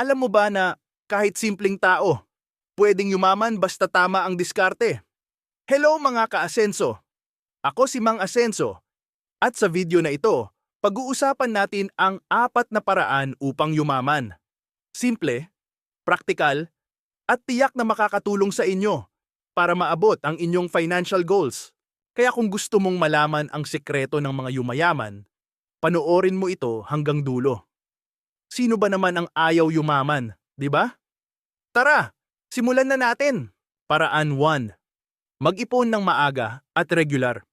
Alam mo ba na kahit simpleng tao, pwedeng yumaman basta tama ang diskarte? Hello mga ka-asenso! Ako si Mang Asenso at sa video na ito, pag-uusapan natin ang apat na paraan upang yumaman. Simple, praktikal, at tiyak na makakatulong sa inyo para maabot ang inyong financial goals. Kaya kung gusto mong malaman ang sekreto ng mga yumayaman, panoorin mo ito hanggang dulo. Sino ba naman ang ayaw yumaman, di ba? Tara, simulan na natin. Paraan 1. Mag-ipon ng maaga at regular.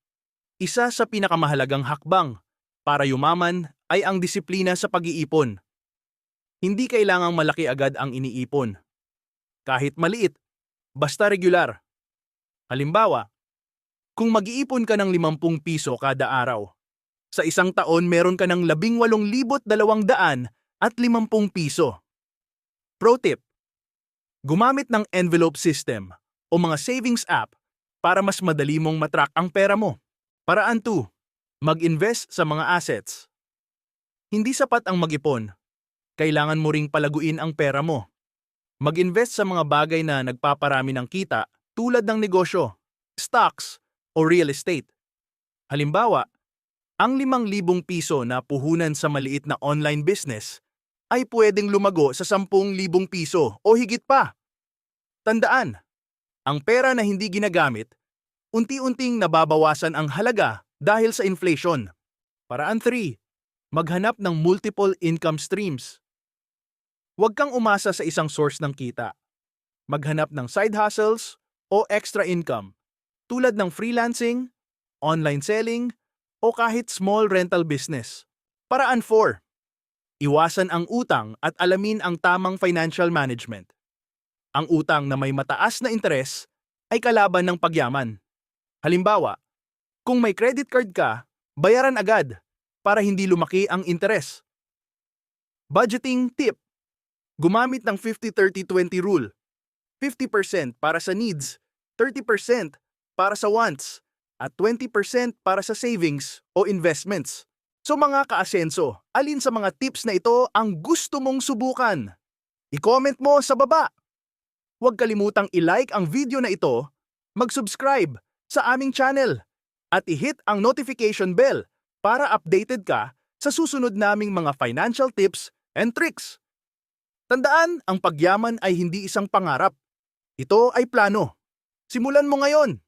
Isa sa pinakamahalagang hakbang para yumaman ay ang disiplina sa pag-iipon. Hindi kailangang malaki agad ang iniipon. Kahit maliit, basta regular. Halimbawa, kung mag-iipon ka ng 50 piso kada araw, sa isang taon meron ka ng 18,200 at 50 piso. Pro tip, gumamit ng envelope system o mga savings app para mas madali mong matrack ang pera mo. Paraan 2. Mag-invest sa mga assets. Hindi sapat ang mag-ipon. Kailangan mo ring palaguin ang pera mo. Mag-invest sa mga bagay na nagpaparami ng kita tulad ng negosyo, stocks, o real estate. Halimbawa, ang 5,000 piso na puhunan sa maliit na online business ay pwedeng lumago sa 10,000 piso o higit pa. Tandaan, ang pera na hindi ginagamit, unti-unting nababawasan ang halaga dahil sa inflation. Paraan 3. Maghanap ng multiple income streams. Huwag kang umasa sa isang source ng kita. Maghanap ng side hustles o extra income tulad ng freelancing, online selling, o kahit small rental business. Paraan 4. Iwasan ang utang at alamin ang tamang financial management. Ang utang na may mataas na interes ay kalaban ng pagyaman. Halimbawa, kung may credit card ka, bayaran agad para hindi lumaki ang interes. Budgeting tip. Gumamit ng 50-30-20 rule. 50% para sa needs, 30% para sa wants, at 20% para sa savings o investments. So mga kaasenso, alin sa mga tips na ito ang gusto mong subukan? I-comment mo sa baba. Huwag kalimutang i-like ang video na ito, mag-subscribe sa aming channel, at i-hit ang notification bell para updated ka sa susunod naming mga financial tips and tricks. Tandaan, ang pagyaman ay hindi isang pangarap. Ito ay plano. Simulan mo ngayon!